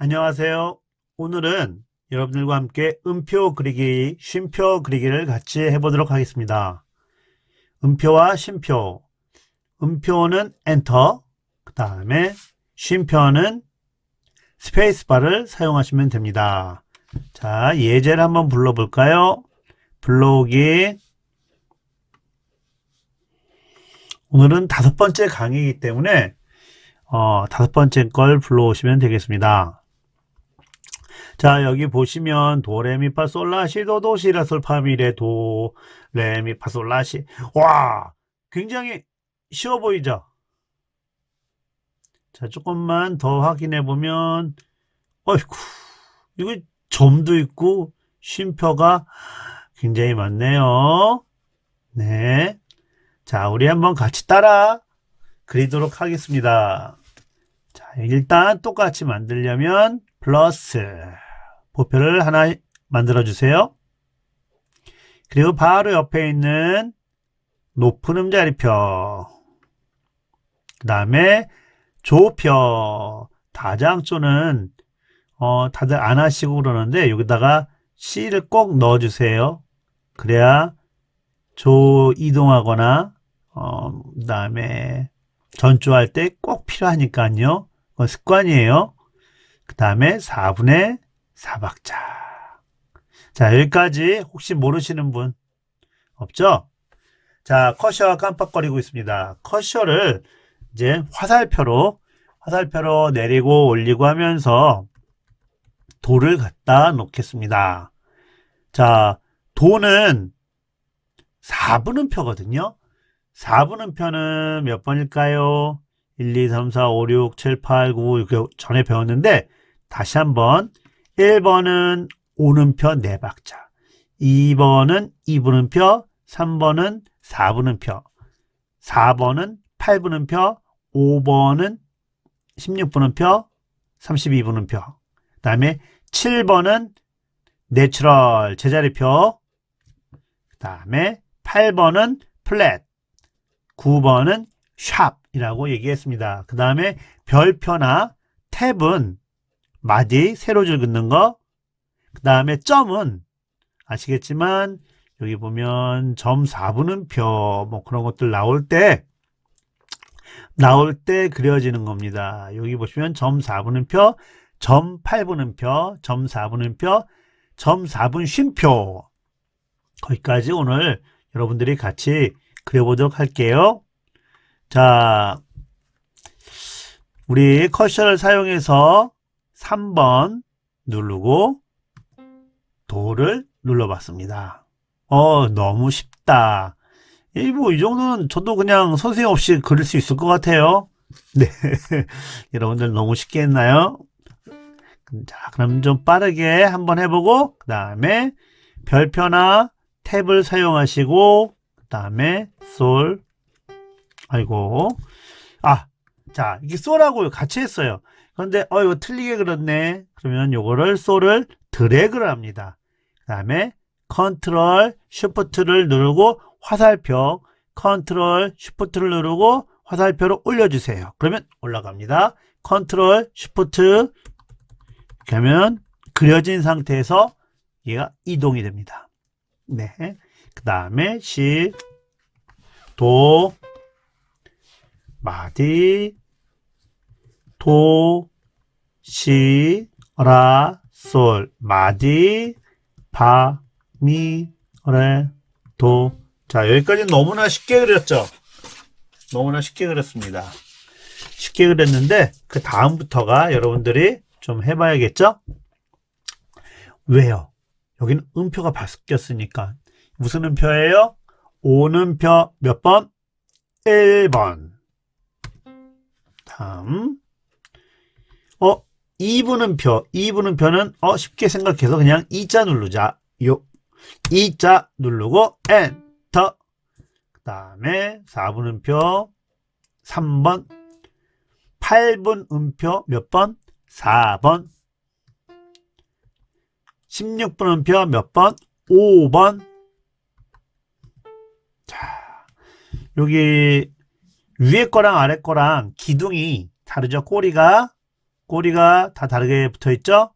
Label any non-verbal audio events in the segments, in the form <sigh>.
안녕하세요. 오늘은 여러분들과 함께 음표 그리기, 쉼표 그리기를 같이 해보도록 하겠습니다. 음표와 쉼표. 음표는 엔터, 그 다음에 쉼표는 스페이스바를 사용하시면 됩니다. 자, 예제를 한번 불러볼까요? 불러오기. 오늘은 다섯 번째 강의이기 때문에 어, 다섯 번째 걸 불러오시면 되겠습니다. 자, 여기 보시면 도레미파 솔라시 도도시라 솔파미레 도레미파 솔라시 와, 굉장히 쉬워 보이죠? 자, 조금만 더 확인해 보면 어이구, 이거 점도 있고 쉼표가 굉장히 많네요. 네. 자, 우리 한번 같이 따라 그리도록 하겠습니다. 자, 일단 똑같이 만들려면 플러스 보표를 하나 만들어 주세요. 그리고 바로 옆에 있는 높은 음자리표 그 다음에 조표 다장조는 어, 다들 안 하시고 그러는데 여기다가 C를 꼭 넣어 주세요. 그래야 조 이동하거나 어, 그 다음에 전주할 때 꼭 필요하니까요. 습관이에요. 그 다음에 4분의 4박자. 자, 여기까지 혹시 모르시는 분 없죠? 자, 커셔 깜빡거리고 있습니다. 커셔를 이제 화살표로, 화살표로 내리고 올리고 하면서 도를 갖다 놓겠습니다. 자, 도는 4분음표거든요. 4분음표는 몇 번일까요? 1, 2, 3, 4, 5, 6, 7, 8, 9 이렇게 전에 배웠는데 다시 한번 1번은 오는표 4박자. 2번은 2분음표 3번은 4분음표. 4번은 8분음표 5번은 16분음표 32분음표. 그 다음에 7번은 내추럴 제자리표. 그 다음에 8번은 플랫. 9번은 샵이라고 얘기했습니다. 그 다음에 별표나 탭은 마디 세로 줄 긋는 거. 그 다음에 점은 아시겠지만 여기 보면 점 4분음표 뭐 그런 것들 나올 때 나올 때 그려지는 겁니다. 여기 보시면 점 4분음표, 점 8분음표, 점 4분음표, 점 4분 쉼표 거기까지 오늘 여러분들이 같이 그려보도록 할게요. 자, 우리 커셔를 사용해서 3번 누르고 도를 눌러봤습니다. 어, 너무 쉽다. 이, 뭐, 이 정도는 저도 그냥 선생님 없이 그릴 수 있을 것 같아요. 네. <laughs> 여러분들 너무 쉽게 했나요? 자, 그럼 좀 빠르게 한번 해보고, 그 다음에 별표나 탭을 사용하시고, 그 다음에 솔, 아이고. 아, 자, 이게 쏘라고 같이 했어요. 그런데, 어, 이거 틀리게 그렸네. 그러면 요거를 쏘를 드래그를 합니다. 그 다음에 컨트롤 쉬프트를 누르고 화살표, 컨트롤 쉬프트를 누르고 화살표를 올려주세요. 그러면 올라갑니다. 컨트롤 쉬프트 하면 그려진 상태에서 얘가 이동이 됩니다. 네. 그 다음에 시, 도, 마디, 도, 시, 라, 솔, 마디, 파, 미, 레, 도. 자, 여기까지 너무나 쉽게 그렸죠? 너무나 쉽게 그렸습니다. 쉽게 그렸는데, 그 다음부터가 여러분들이 좀 해봐야겠죠? 왜요? 여기는 음표가 바뀌었으니까. 무슨 음표예요? 오는 표 몇 번? 1번. 다음. 어, 2분음표. 2분음표는 어, 쉽게 생각해서 그냥 2자 누르자. 요. 2자 누르고 엔터. 그 다음에 4분음표 3번. 8분 음표 몇 번? 4번. 16분 음표 몇 번? 5번. 자, 여기 위에 거랑 아래 거랑 기둥이 다르죠? 꼬리가 꼬리가 다 다르게 붙어 있죠?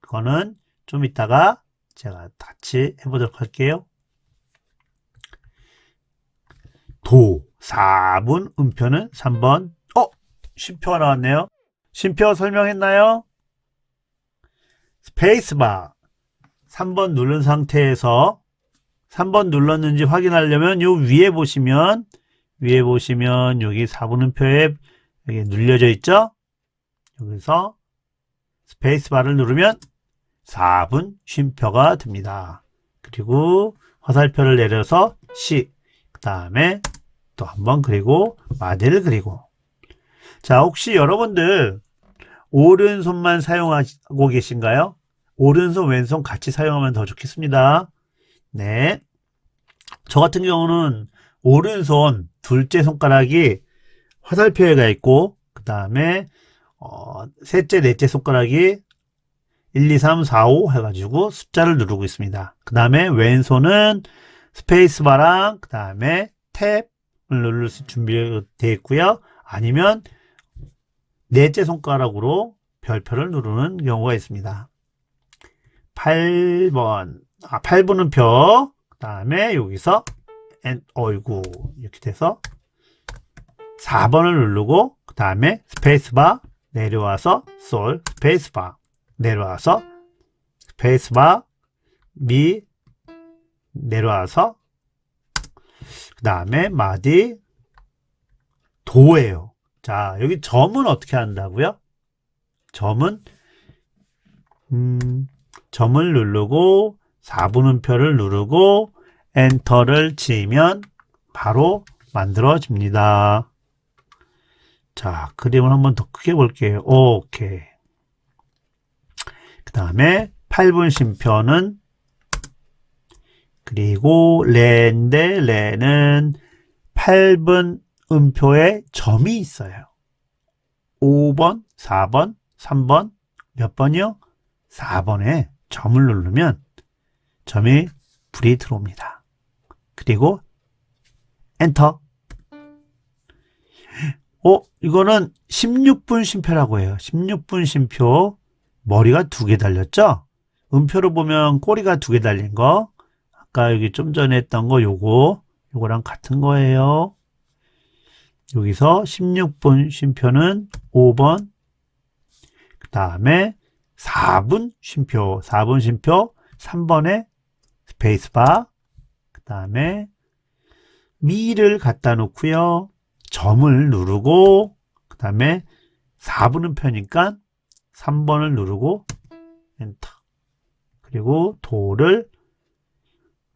그거는 좀 이따가 제가 같이 해보도록 할게요. 도 4분 음표는 3번 어? 쉼표가 나왔네요. 쉼표 설명했나요? 스페이스바 3번 누른 상태에서 3번 눌렀는지 확인하려면 요 위에 보시면 위에 보시면 여기 4분음표에 여기 눌려져 있죠? 여기서 스페이스바를 누르면 4분 쉼표가 됩니다. 그리고 화살표를 내려서 C 그 다음에 또 한 번 그리고 마디를 그리고 자 혹시 여러분들 오른손만 사용하고 계신가요? 오른손 왼손 같이 사용하면 더 좋겠습니다. 네. 저 같은 경우는 오른손 둘째 손가락이 화살표에 가 있고 그 다음에 어, 셋째 넷째 손가락이 1, 2, 3, 4, 5 해가지고 숫자를 누르고 있습니다. 그 다음에 왼손은 스페이스바랑 그 다음에 탭을 누를 수 준비되어 있고요. 아니면 넷째 손가락으로 별표를 누르는 경우가 있습니다. 8번, 아, 8번은 표, 그 다음에 여기서, 엔, 어이구, 이렇게 돼서 4번을 누르고, 그 다음에 스페이스바 내려와서 솔, 스페이스바 내려와서 스페이스바 미 내려와서 그 다음에 마디 도예요. 자 여기 점은 어떻게 한다고요? 점은 음, 점을 누르고 4분음표를 누르고 엔터를 치면 바로 만들어집니다. 자, 그림을 한번 더 크게 볼게요. 오케이. 그 다음에 8분 심표는 그리고 레인데 레는 8분 음표에 점이 있어요. 5번, 4번, 3번, 몇 번이요? 4번에 점을 누르면 점이 불이 들어옵니다. 그리고 엔터. 어, 이거는 16분 심표라고 해요. 16분 심표. 머리가 두 개 달렸죠? 음표로 보면 꼬리가 두 개 달린 거. 아까 여기 좀 전에 했던 거 요거. 요거랑 같은 거예요. 여기서 16분 쉼표는 5번. 그 다음에 4분 쉼표. 4분 쉼표 3번에 스페이스바. 그 다음에 미를 갖다 놓고요. 점을 누르고 그 다음에 4분은 표니까 3번을 누르고 엔터. 그리고 도를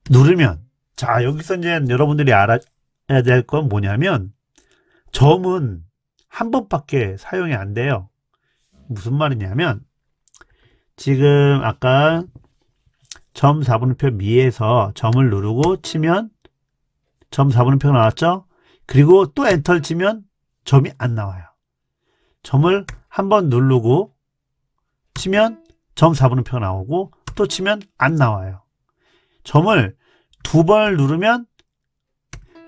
누르면 자 여기서 이제 여러분들이 알아야 될 건 뭐냐면 점은 한 번밖에 사용이 안 돼요. 무슨 말이냐면 지금 아까 점 4분음표 미에서 점을 누르고 치면 점 4분음표가 나왔죠 그리고 또 엔터를 치면 점이 안 나와요. 점을 한 번 누르고 치면 점 4분음표가 나오고 또 치면 안 나와요. 점을 두 번을 누르면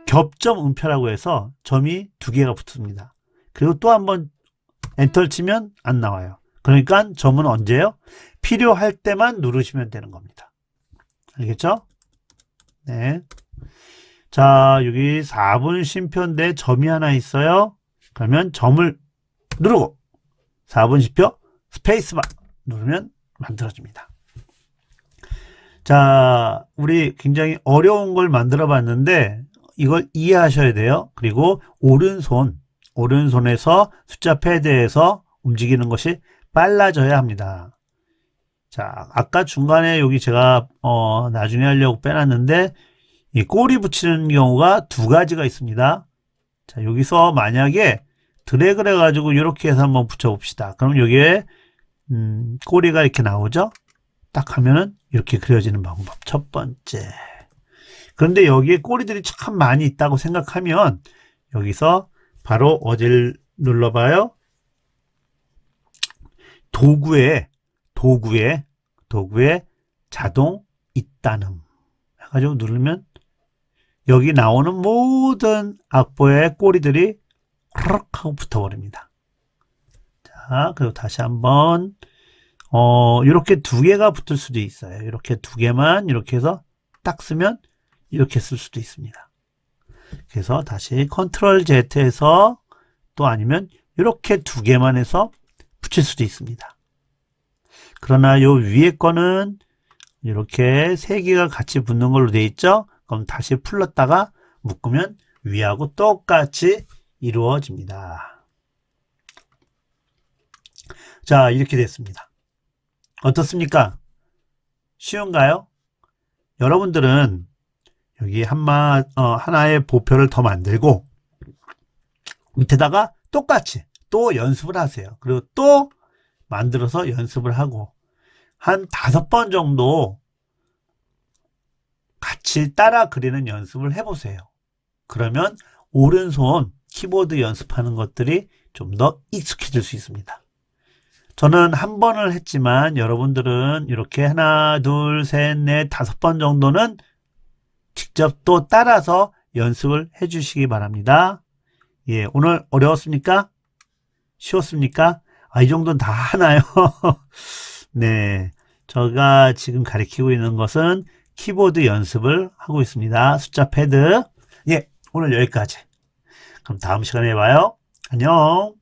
겹점 음표라고 해서 점이 두 개가 붙습니다. 그리고 또 한 번 엔터를 치면 안 나와요. 그러니까 점은 언제요? 필요할 때만 누르시면 되는 겁니다. 알겠죠? 네. 자, 여기 4분 쉼표인데 점이 하나 있어요. 그러면 점을 누르고 4분 쉼표 스페이스바 누르면 만들어집니다. 자, 우리 굉장히 어려운 걸 만들어 봤는데 이걸 이해하셔야 돼요. 그리고 오른손, 오른손에서 숫자 패드에서 움직이는 것이 빨라져야 합니다. 자, 아까 중간에 여기 제가 어, 나중에 하려고 빼놨는데 이 꼬리 붙이는 경우가 두 가지가 있습니다. 자, 여기서 만약에 드래그를 해가지고 이렇게 해서 한번 붙여봅시다. 그럼 여기에 음, 꼬리가 이렇게 나오죠? 딱 하면은 이렇게 그려지는 방법. 첫 번째. 그런데 여기에 꼬리들이 참 많이 있다고 생각하면 여기서 바로 어디를 눌러봐요? 도구에, 도구에, 도구에 자동 입단음 해가지고 누르면 여기 나오는 모든 악보의 꼬리들이 허럭 하고 붙어버립니다. 자, 자, 그리고 다시 한번 어, 이렇게 두 개가 붙을 수도 있어요. 이렇게 두 개만 이렇게 해서 딱 쓰면 이렇게 쓸 수도 있습니다. 그래서 다시 컨트롤 Z에서 또 아니면 이렇게 두 개만 해서 붙일 수도 있습니다. 그러나 요 위에 거는 이렇게 세 개가 같이 붙는 걸로 돼 있죠? 그럼 다시 풀렀다가 묶으면 위하고 똑같이 이루어집니다. 자, 이렇게 됐습니다. 어떻습니까? 쉬운가요? 여러분들은 여기 한마, 어, 하나의 보표를 더 만들고 밑에다가 똑같이 또 연습을 하세요. 그리고 또 만들어서 연습을 하고 한 다섯 번 정도 같이 따라 그리는 연습을 해보세요. 그러면 오른손 키보드 연습하는 것들이 좀 더 익숙해질 수 있습니다. 저는 한 번을 했지만 여러분들은 이렇게 하나, 둘, 셋, 넷, 다섯 번 정도는 직접 또 따라서 연습을 해 주시기 바랍니다. 예, 오늘 어려웠습니까? 쉬웠습니까? 아, 이 정도는 다 하나요? <laughs> 네. 제가 지금 가리키고 있는 것은 키보드 연습을 하고 있습니다. 숫자 패드. 예, 오늘 여기까지. 그럼 다음 시간에 봐요. 안녕.